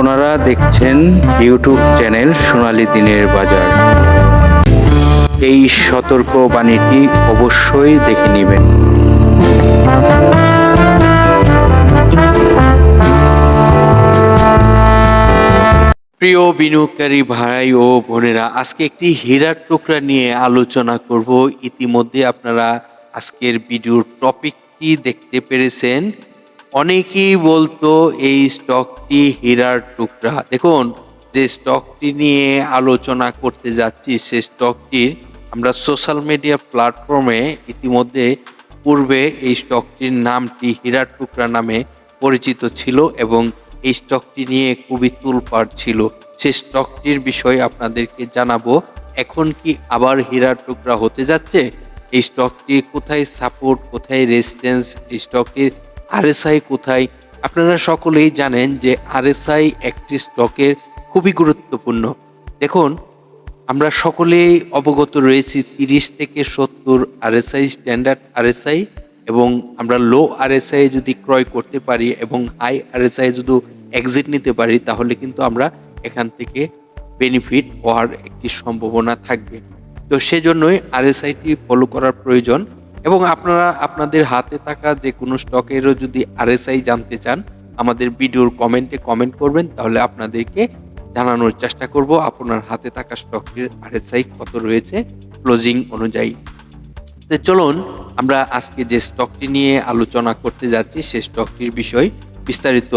আপনারা দেখছেন YouTube channel সোনালী দিনের বাজার। এই সতর্ক বাণীটি অবশ্যই দেখে নেবেন। প্রিয় বিনিয়োগকারী ভাই ও বোনেরা, আজকে একটি হীরার টুকরা নিয়ে আলোচনা করব। ইতিমধ্যে আপনারা আজকের ভিডিওর টপিকটি দেখতে পেরেছেন। অনেকেই বলতো এই স্টকটি হীরার টুকরা। দেখুন, যে স্টকটি নিয়ে আলোচনা করতে যাচ্ছি, সে স্টকটির আমরা সোশ্যাল মিডিয়া প্ল্যাটফর্মে ইতিমধ্যে পূর্বে এই স্টকটির নামটি হীরার টুকরা নামে পরিচিত ছিল এবং এই স্টকটি নিয়ে খুবই তুলপাড় ছিল। সে স্টকটির বিষয়ে আপনাদেরকে জানাব, এখন কি আবার হীরার টুকরা হতে যাচ্ছে? এই স্টকটি কোথায় সাপোর্ট কোথায় রেজিস্ট্যান্স এই স্টকটির আরএসআই কোথায়? আপনারা সকলেই জানেন যে আরএসআই একটি স্টকের খুবই গুরুত্বপূর্ণ। দেখুন, আমরা সকলেই অবগত রয়েছি তিরিশ থেকে সত্তর আরএসআই স্ট্যান্ডার্ড আরএসআই এবং আমরা লো আরএসআই যদি ক্রয় করতে পারি এবং হাই আরএসআই যদি এক্সিট নিতে পারি, তাহলে কিন্তু আমরা এখান থেকে বেনিফিট হওয়ার একটি সম্ভাবনা থাকবে। তো সেজন্যই আরএসআইটি ফলো করার প্রয়োজন। এবং আপনারা আপনাদের হাতে থাকা যে কোনো স্টকেরও যদি আরএসআই জানতে চান, আমাদের ভিডিওর কমেন্টে কমেন্ট করবেন, তাহলে আপনাদেরকে জানানোর চেষ্টা করব আপনার হাতে থাকা স্টকটির আরএসআই কত রয়েছে, ক্লোজিং অনুযায়ী। তো চলুন, আমরা আজকে যে স্টকটি নিয়ে আলোচনা করতে যাচ্ছি সেই স্টকটির বিষয় বিস্তারিত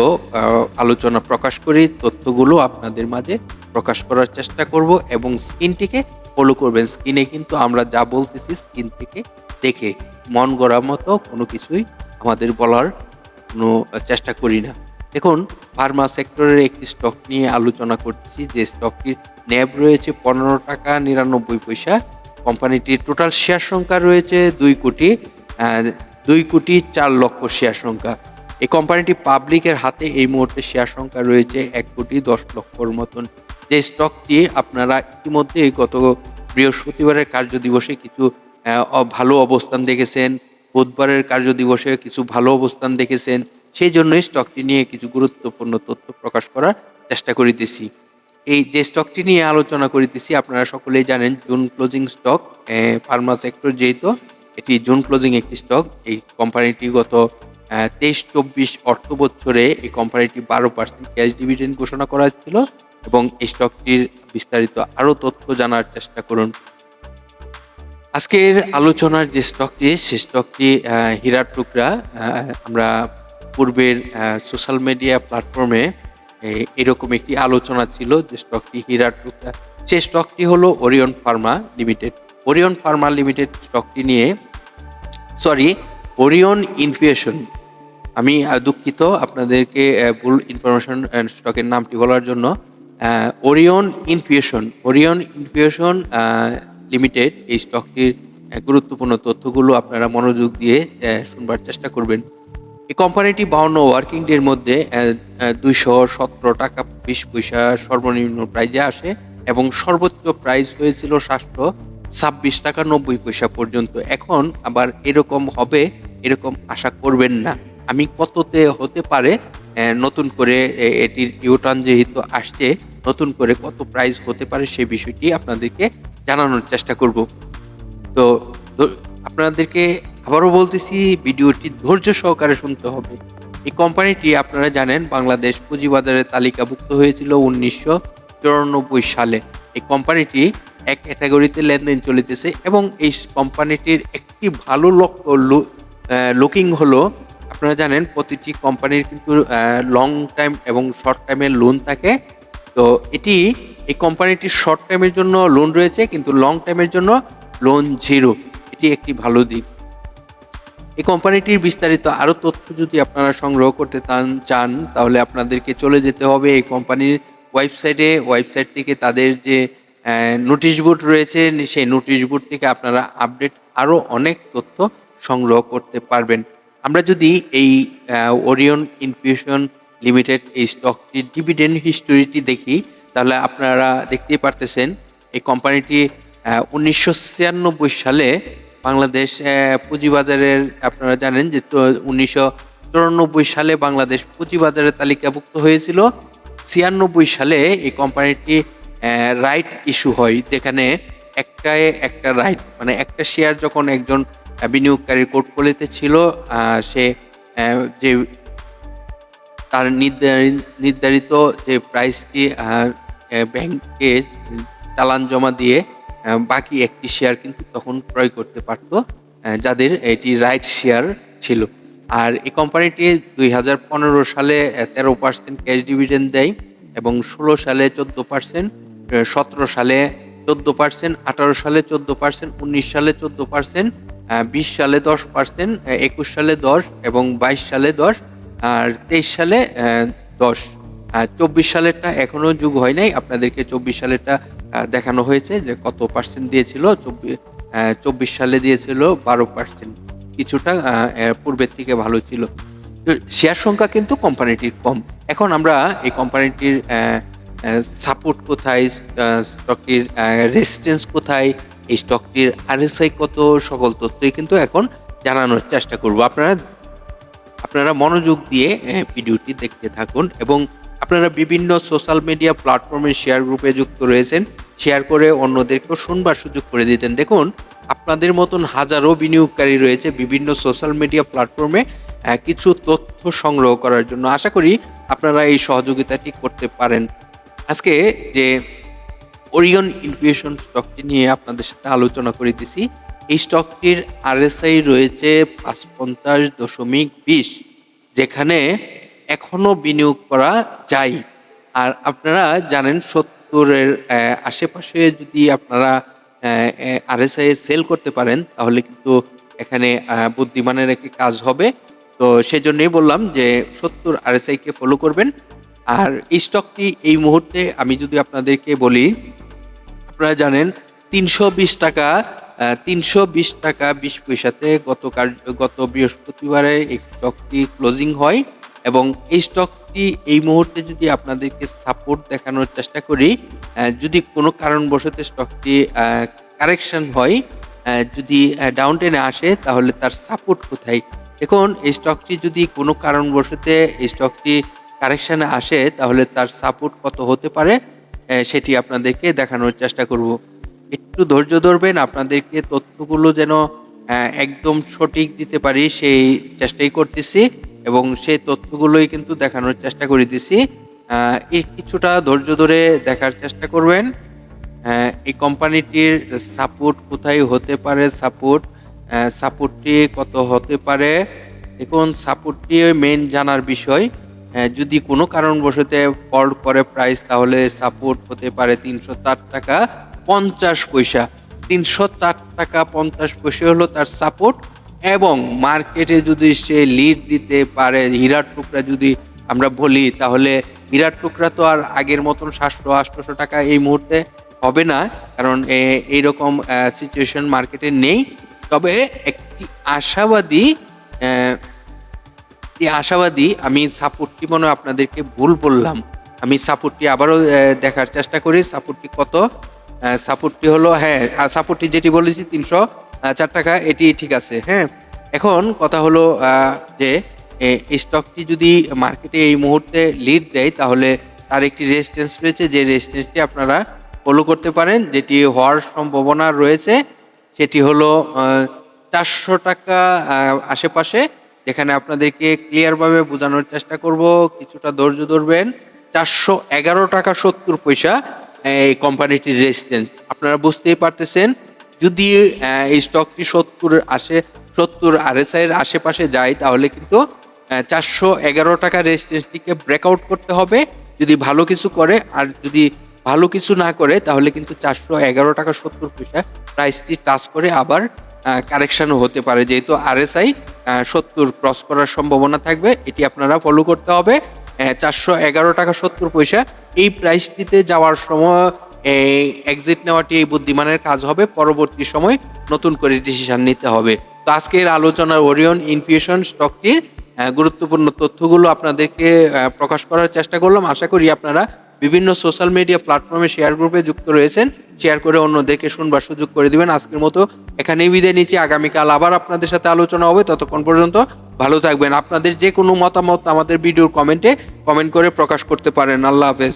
আলোচনা প্রকাশ করি তথ্যগুলো আপনাদের মাঝে প্রকাশ করার চেষ্টা করব এবং স্ক্রিনটিকে ফলো করবেন। স্ক্রিনে কিন্তু আমরা যা বলতেছি, স্ক্রিন থেকে দেখে মন গড়া মতো কোনো কিছুই আমাদের বলার কোনো চেষ্টা করি না। দেখুন ফার্মা সেক্টরের একটি স্টক নিয়ে আলোচনা করছি, যে স্টকটির ন্যাব রয়েছে পনেরো টাকা নিরানব্বই পয়সা কোম্পানিটির টোটাল শেয়ার সংখ্যা রয়েছে দুই কোটি দুই কোটি চার লক্ষ শেয়ার সংখ্যা। এই কোম্পানিটি পাবলিকের হাতে এই মুহূর্তে শেয়ার সংখ্যা রয়েছে এক কোটি দশ লক্ষর মতন। যে স্টকটি আপনারা ইতিমধ্যে গত বৃহস্পতিবারের কার্য দিবসে কিছু ভালো অবস্থান দেখেছেন। বুধবারের কার্য দিবসে কিছু ভালো অবস্থান দেখেছেন। সেই জন্যই স্টকটি নিয়ে কিছু গুরুত্বপূর্ণ তথ্য প্রকাশ করার চেষ্টা করিতেছি। এই যে স্টকটি নিয়ে আলোচনা করিতেছি, আপনারা সকলেই জানেন June closing stock pharma sector যেহেতু, এটি জুন ক্লোজিং একটি স্টক এই কোম্পানিটি গত তেইশ চব্বিশ অর্থ বছরে এই কোম্পানিটি বারো পার্সেন্ট ক্যাশ ডিভিডেন্ড ঘোষণা করা ছিল এবং এই স্টকটির বিস্তারিত আরও তথ্য জানার চেষ্টা করুন। আজকের আলোচনার যে স্টকটি সে স্টকটি হীরার টুকরা আমরা পূর্বের সোশ্যাল মিডিয়া প্ল্যাটফর্মে এরকম একটি আলোচনা ছিল যে স্টকটি হীরার টুকরা। সেই স্টকটি হলো Orion Pharma Limited Orion Pharma Limited স্টকটি নিয়ে সরি ওরিয়ন ইনফিউশন আমি দুঃখিত আপনাদেরকে ভুল ইনফরমেশন স্টকের নামটি বলার জন্য। Orion Infusion Orion Infusion Limited এই স্টকটির গুরুত্বপূর্ণ তথ্যগুলো আপনারা মনোযোগ দিয়ে শুনবার চেষ্টা করবেন। এই কোম্পানিটি বাউন্ন ওয়ার্কিং ডের মধ্যে দুইশো সতেরো টাকা বিশ পয়সা সর্বনিম্ন প্রাইজে আসে এবং সর্বোচ্চ প্রাইস হয়েছিল সাতশো ছাব্বিশ টাকা নব্বই পয়সা পর্যন্ত। এখন আবার এরকম হবে, এরকম আশা করবেন না। আমি কততে হতে পারে নতুন করে এটির ইউটার্ন যেহেতু আসছে, নতুন করে কত প্রাইস হতে পারে সে বিষয়টি আপনাদেরকে জানানোর চেষ্টা করব। তো আপনাদেরকে আবারও বলতেছি, ভিডিওটি ধৈর্য সহকারে শুনতে হবে। এই কোম্পানিটি আপনারা জানেন, বাংলাদেশ পুঁজিবাজারে তালিকাভুক্ত হয়েছিল উনিশশো চুরানব্বই সালে। এই কোম্পানিটি এক ক্যাটাগরিতে লেনদেন চলিতেছে এবং এই কোম্পানিটির একটি ভালো লক্ষ্য লুকিং হলো, আপনারা জানেন, প্রতিটি কোম্পানির কিন্তু লং টাইম এবং শর্ট টাইমের লোন থাকে। তো এটি এই কোম্পানিটির শর্ট টাইমের জন্য লোন রয়েছে, কিন্তু লং টাইমের জন্য লোন জিরো এটি একটি ভালো দিক। এই কোম্পানিটির বিস্তারিত আরও তথ্য যদি আপনারা সংগ্রহ করতে চান- তাহলে আপনাদেরকে চলে যেতে হবে এই কোম্পানির ওয়েবসাইটে। ওয়েবসাইট থেকে তাদের যে নোটিশ বোর্ড রয়েছে, সেই নোটিশ বোর্ড থেকে আপনারা আপডেট আরও অনেক তথ্য সংগ্রহ করতে পারবেন। আমরা যদি এই ওরিয়ন ইনফিউশন লিমিটেড এই স্টকটির ডিভিডেন্ড হিস্টোরিটি দেখি তাহলে আপনারা দেখতেই পারতেছেন, এই কোম্পানিটি উনিশশো ছিয়ানব্বই সালে বাংলাদেশ পুঁজিবাজারের, আপনারা জানেন যে উনিশশো চুরানব্বই সালে বাংলাদেশ পুঁজিবাজারে তালিকাভুক্ত হয়েছিল। ছিয়ানব্বই সালে এই কোম্পানিটি রাইট ইস্যু হয়, যেখানে একটায় একটা রাইট মানে একটা শেয়ার যখন একজন বিনিয়োগকারীর পোর্টফোলিওতে ছিল সে যে, তার নির্ধারিত যে প্রাইসটি ব্যাংকে চালান জমা দিয়ে বাকি একটি শেয়ার কিন্তু তখন ক্রয় করতে পারতো যাদের এটি রাইট শেয়ার ছিল। আর এই কোম্পানিটি দুই হাজার পনেরো সালে তেরো পার্সেন্ট ক্যাশ ডিভিডেন্ড দেয় এবং ষোলো সালে চোদ্দ পার্সেন্ট সতেরো সালে চোদ্দ পার্সেন্ট আঠারো সালে চোদ্দ পার্সেন্ট উনিশ সালে চোদ্দ পার্সেন্ট বিশ সালে দশ পার্সেন্ট একুশ সালে দশ এবং বাইশ সালে দশ, আর তেইশ সালে দশ। চব্বিশ সালেরটা এখনও যুগ হয় নাই। আপনাদেরকে চব্বিশ সালেরটা দেখানো হয়েছে যে কত পার্সেন্ট দিয়েছিল। চব্বিশ সালে দিয়েছিল বারো পার্সেন্ট কিছুটা পূর্বের থেকে ভালো ছিল। শেয়ার সংখ্যা কিন্তু কোম্পানিটির কম। এখন আমরা এই কোম্পানিটির সাপোর্ট কোথায় স্টকটির রেজিস্ট্যান্স কোথায়, এই স্টকটির আরএসআই কত, সকল তথ্যই কিন্তু এখন জানানোর চেষ্টা করব। আপনারা আপনারা মনোযোগ দিয়ে ভিডিওটি দেখতে থাকুন এবং আপনারা বিভিন্ন সোশ্যাল মিডিয়া প্ল্যাটফর্মে শেয়ার গ্রুপে যুক্ত রয়েছেন শেয়ার করে অন্যদেরকেও শুনবার সুযোগ করে দিতেন। দেখুন, আপনাদের মতন হাজারো বিনিয়োগকারী রয়েছে বিভিন্ন সোশ্যাল মিডিয়া প্ল্যাটফর্মে কিছু তথ্য সংগ্রহ করার জন্য। আশা করি আপনারা এই সহযোগিতাটি করতে পারেন। আজকে যে ওরিয়ন ইনফিউশন স্টকটি নিয়ে আপনাদের সাথে আলোচনা করে দিছি, এই স্টকটির আরএসআই রয়েছে পাঁচ পঞ্চাশ দশমিক বিশ, যেখানে এখনও বিনিয়োগ করা যায়। আর আপনারা জানেন সত্তরের আশেপাশে যদি আপনারা আর আরএসআই সেল করতে পারেন, তাহলে কিন্তু এখানে বুদ্ধিমানের একটি কাজ হবে। তো সেজন্যই বললাম যে সত্তর আরএসআই কে ফলো করবেন। আর স্টকটি এই মুহূর্তে আমি যদি আপনাদেরকে বলি, আপনারা জানেন তিনশো বিশ টাকা তিনশো বিশ টাকা বিশ পয়সাতে গত কার্য, গত বৃহস্পতিবারে এই স্টকটি ক্লোজিং হয়। এবং এই স্টকটি এই মুহূর্তে যদি আপনাদেরকে সাপোর্ট দেখানোর চেষ্টা করি যদি কোনো কারণবশত স্টকটি কারেকশন হয় যদি ডাউন টেনে আসে, তাহলে তার সাপোর্ট কোথায়? দেখুন, এই স্টকটি যদি কোনো কারণবশত এই স্টকটি কারেকশানে আসে, তাহলে তার সাপোর্ট কত হতে পারে? সেটি আপনাদেরকে দেখানোর চেষ্টা করব। একটু ধৈর্য ধরবেন, আপনাদেরকে তথ্যগুলো যেন একদম সঠিক দিতে পারি, সেই চেষ্টাই করতেছি। এবং সেই তথ্যগুলোই কিন্তু দেখানোর চেষ্টা করিতেছি এর কিছুটা ধৈর্য ধরে দেখার চেষ্টা করবেন। এই কোম্পানিটির সাপোর্ট কোথায় হতে পারে, সাপোর্ট সাপোর্টটি কত হতে পারে? দেখুন, সাপোর্টটি মেন জানার বিষয়। যদি কোনো কারণবশত ফল্ট করে প্রাইস তাহলে সাপোর্ট হতে পারে তিনশো চার টাকা পঞ্চাশ পয়সা। তিনশো চার টাকা পঞ্চাশ পয়সা হলো তার সাপোর্ট। এবং মার্কেটে যদি সে লিড দিতে পারে, হীরার টুকরা যদি আমরা বলি, তাহলে হীরার টুকরা তো আর আগের মতন সাতশো, আটশোশো টাকা এই মুহূর্তে হবে না, কারণ এইরকম সিচুয়েশন মার্কেটে নেই। তবে একটি আশাবাদী একটি আশাবাদী আমি সাপোর্টটি মনে আপনাদেরকে ভুল বললাম। আমি সাপোর্টটি আবারও দেখার চেষ্টা করি, সাপোর্টটি কত? সাপোর্টটি হলো হ্যাঁ সাপোর্টটি যেটি বলেছি, তিনশো চার টাকা, এটি ঠিক আছে হ্যাঁ? এখন কথা হলো যে এই স্টকটি যদি মার্কেটে এই মুহূর্তে লিড দেয়, তাহলে তার একটি রেজিস্ট্যান্স রয়েছে, যে রেজিস্ট্যান্সটি আপনারা ফলো করতে পারেন, যেটি হওয়ার সম্ভাবনা রয়েছে, সেটি হলো চারশো টাকা আশেপাশে, যেখানে আপনাদেরকে ক্লিয়ারভাবে বোঝানোর চেষ্টা করব, কিছুটা ধৈর্য ধরবেন। চারশো এগারো টাকা সত্তর পয়সা, এই কোম্পানিটির রেজিস্ট্যান্স আপনারা বুঝতেই পারতেছেন যদি এই স্টকটি সত্তর আসে, সত্তর আরএসআই এর আশেপাশে যায়, তাহলে কিন্তু চারশো এগারো টাকা রেজিস্ট্যান্সটিকে ব্রেকআউট করতে হবে। যদি ভালো কিছু করে, আর যদি ভালো কিছু না করে, তাহলে কিন্তু চারশো এগারো টাকা সত্তর পয়সা প্রাইসটি টাচ করে আবার কারেকশনও হতে পারে। যেহেতু আরএসআই সত্তর ক্রস করার সম্ভাবনা থাকবে, এটি আপনারা ফলো করতে হবে। চারশো এগারো টাকা সত্তর পয়সা এই প্রাইসটিতে যাওয়ার সময় এই এক্সিট নেওয়াটি এই বুদ্ধিমানের কাজ হবে। পরবর্তী সময় নতুন করে ডিসিশন নিতে হবে। তো আজকের আলোচনার ওরিয়ন ইনফিউশন স্টকটির গুরুত্বপূর্ণ তথ্যগুলো আপনাদেরকে প্রকাশ করার চেষ্টা করলাম। আশা করি আপনারা বিভিন্ন সোশ্যাল মিডিয়া প্ল্যাটফর্মে শেয়ার গ্রুপে যুক্ত রয়েছেন। শেয়ার করে অন্যদেরকে শুনবার সুযোগ করে দিবেন। আজকের মতো এখানেই বিদায় নিচ্ছি। আগামীকাল আবার আপনাদের সাথে আলোচনা হবে। ততক্ষণ পর্যন্ত ভালো থাকবেন। আপনাদের যে কোনো মতামত আমাদের ভিডিওর কমেন্টে কমেন্ট করে প্রকাশ করতে পারেন। আল্লাহ হাফেজ।